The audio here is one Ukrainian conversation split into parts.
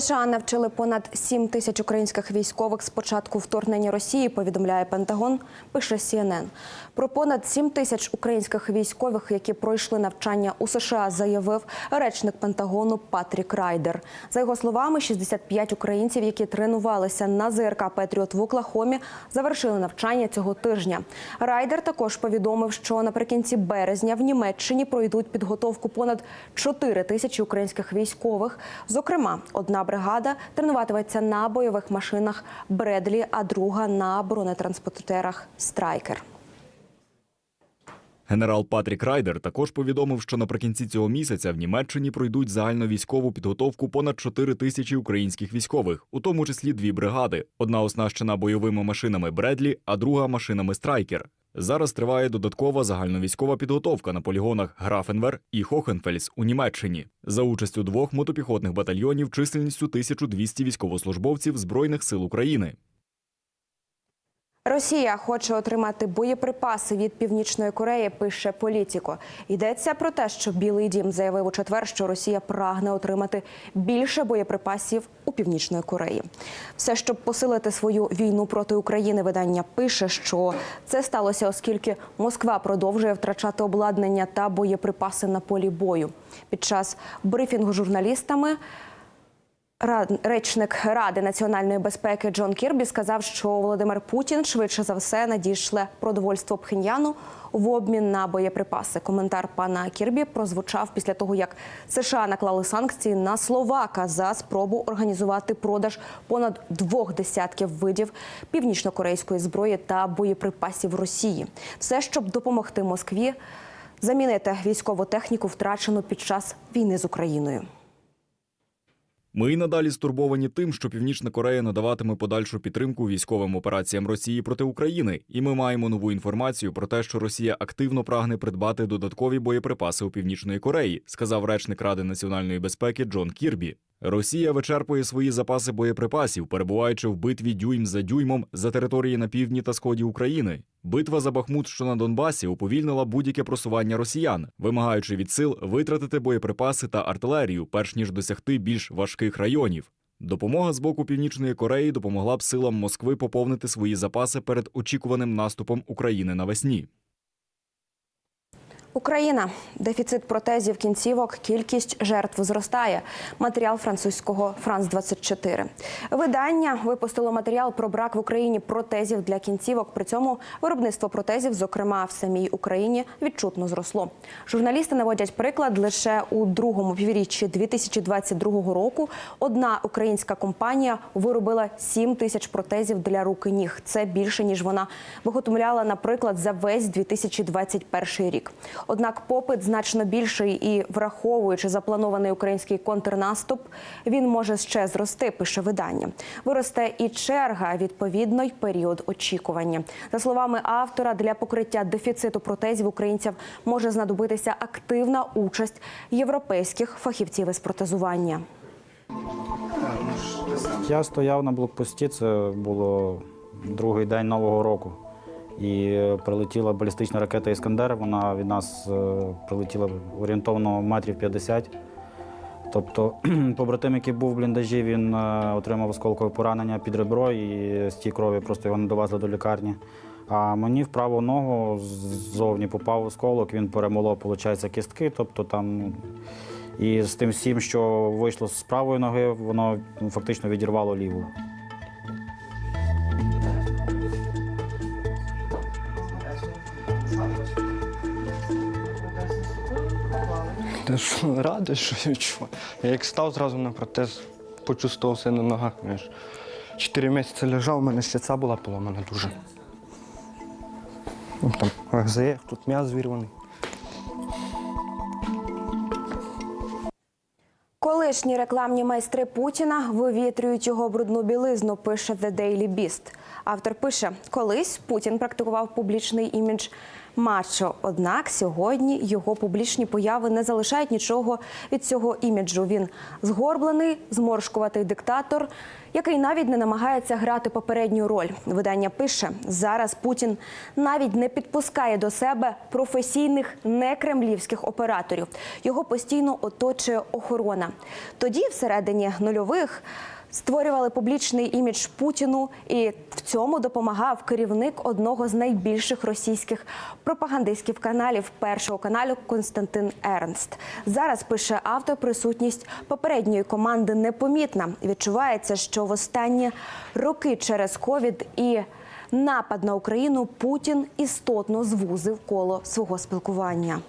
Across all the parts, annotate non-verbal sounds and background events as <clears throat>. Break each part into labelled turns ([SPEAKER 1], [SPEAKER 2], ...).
[SPEAKER 1] США навчили понад 7 тисяч українських військових з початку вторгнення Росії. Повідомляє Пентагон. Пише CNN. Про понад 7 тисяч українських військових, які пройшли навчання у США, заявив речник Пентагону Патрік Райдер. За його словами, 65 українців, які тренувалися на ЗРК Петріот в Оклахомі, завершили навчання цього тижня. Райдер також повідомив, що наприкінці березня в Німеччині пройдуть підготовку понад 4 тисячі українських військових. Зокрема, одна бригада тренуватиметься на бойових машинах Бредлі, а друга на бронетранспортерах Страйкер.
[SPEAKER 2] Генерал Патрік Райдер також повідомив, що наприкінці цього місяця в Німеччині пройдуть загальновійськову підготовку понад 4 тисячі українських військових, у тому числі дві бригади: одна оснащена бойовими машинами Бредлі, а друга машинами Страйкер. Зараз триває додаткова загальновійськова підготовка на полігонах Графенвер і Хохенфельс у Німеччині за участю двох мотопіхотних батальйонів чисельністю 1200 військовослужбовців Збройних сил України.
[SPEAKER 1] Росія хоче отримати боєприпаси від північної Кореї. Пише політіко. Йдеться про те, що Білий Дім заявив у четвер, що Росія прагне отримати більше боєприпасів у північної Кореї. Все, щоб посилити свою війну проти України, видання пише, що це сталося, оскільки Москва продовжує втрачати обладнання та боєприпаси на полі бою. Під час брифінгу журналістами. Речник Ради національної безпеки Джон Кірбі сказав, що Володимир Путін швидше за все надійшле продовольство Пхеньяну в обмін на боєприпаси. Коментар пана Кірбі прозвучав після того, як США наклали санкції на Словака за спробу організувати продаж понад двох десятків видів північнокорейської зброї та боєприпасів Росії. Все, щоб допомогти Москві замінити військову техніку, втрачену під час війни з Україною.
[SPEAKER 2] Ми й надалі стурбовані тим, що Північна Корея надаватиме подальшу підтримку військовим операціям Росії проти України, і ми маємо нову інформацію про те, що Росія активно прагне придбати додаткові боєприпаси у Північної Кореї, сказав речник Ради національної безпеки Джон Кірбі. Росія вичерпує свої запаси боєприпасів, перебуваючи в битві дюйм за дюймом за території на півдні та сході України. Битва за Бахмут, що на Донбасі, уповільнила будь-яке просування росіян, вимагаючи від сил витратити боєприпаси та артилерію, перш ніж досягти більш важких районів. Допомога з боку Північної Кореї допомогла б силам Москви поповнити свої запаси перед очікуваним наступом України навесні.
[SPEAKER 1] Україна дефіцит протезів кінцівок, кількість жертв зростає. Матеріал французького Франс 24 Видання випустило матеріал про брак в Україні протезів для кінцівок. При цьому виробництво протезів, зокрема в самій Україні, відчутно зросло. Журналісти наводять приклад лише у другому півріччі 2022 року. Одна українська компанія виробила 7 тисяч протезів для рук і ніг. Це більше ніж вона виготовляла, наприклад, за весь 2021 рік. Однак попит значно більший і, враховуючи запланований український контрнаступ, він може ще зрости. Пише видання. Виросте і черга, відповідно, й період очікування. За словами автора, для покриття дефіциту протезів українцям може знадобитися активна участь європейських фахівців із протезування.
[SPEAKER 3] Я стояв на блокпості, це було другий день Нового року. І прилетіла балістична ракета Іскандер. Вона від нас е, прилетіла орієнтовно метрів 50. Тобто, <clears throat> побратим, який був в бліндажі, він е, отримав осколкове поранення під ребро і з тієї крові просто його не довезли до лікарні. А мені в праву ногу ззовні попав осколок, він перемолов, виходить, кістки. Тобто там і з тим всім, що вийшло з правої ноги, воно фактично відірвало ліву.
[SPEAKER 4] Що, <laughs> радий, що відчуваю. Я як став зразу на протез, почувствував на ногах. Чотири місяці лежав, у мене ще ця була поломана дуже. Ну, Там ГЗФ, тут м'яз зірваний.
[SPEAKER 1] Колишні рекламні майстри Путіна вивітрюють його брудну білизну. Пише The Daily Beast. Автор пише: колись Путін практикував публічний імідж мачо. Однак сьогодні його публічні появи не залишають нічого від цього іміджу. Він згорблений, зморшкуватий диктатор, який навіть не намагається грати попередню роль. Видання пише: зараз Путін навіть не підпускає до себе професійних некремлівських операторів. Його постійно оточує охорона. Тоді, всередині нульових. Створювали публічний імідж Путіну, і в цьому допомагав керівник одного з найбільших російських пропагандистських каналів першого каналу Константин Ернст. Зараз пише автор, присутність попередньої команди непомітна. Відчувається, що в останні роки через ковід і напад на Україну Путін істотно звузив коло свого спілкування.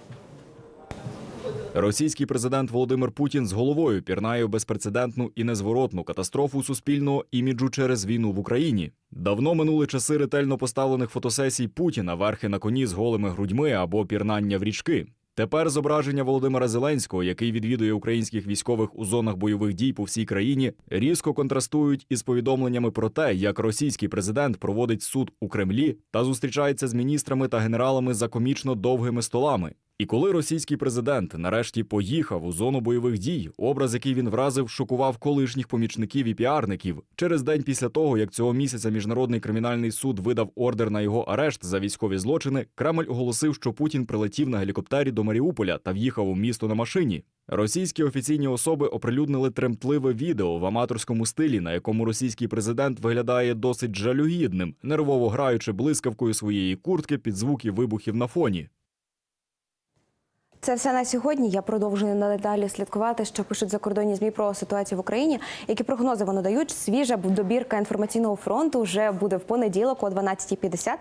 [SPEAKER 2] Російський президент Володимир Путін з головою пірнає в безпрецедентну і незворотну катастрофу суспільного іміджу через війну в Україні. Давно минули часи ретельно поставлених фотосесій Путіна верхи на коні з голими грудьми або пірнання в річки. Тепер зображення Володимира Зеленського, який відвідує українських військових у зонах бойових дій по всій країні, різко контрастують із повідомленнями про те, як російський президент проводить суд у Кремлі та зустрічається з міністрами та генералами за комічно довгими столами. І коли російський президент нарешті поїхав у зону бойових дій, образ, який він вразив, шокував колишніх помічників і піарників. Через день після того, як цього місяця міжнародний кримінальний суд видав ордер на його арешт за військові злочини, Кремль оголосив, що Путін прилетів на гелікоптері до Маріуполя та в'їхав у місто на машині. Російські офіційні особи оприлюднили тремтливе відео в аматорському стилі, на якому російський президент виглядає досить жалюгідним, нервово граючи блискавкою своєї куртки під звуки вибухів на фоні.
[SPEAKER 1] Це все на сьогодні. Я продовжую надалі слідкувати, що пишуть закордонні змі про ситуацію в Україні. Які прогнози вони дають? Свіжа добірка інформаційного фронту вже буде в понеділок о 12.50.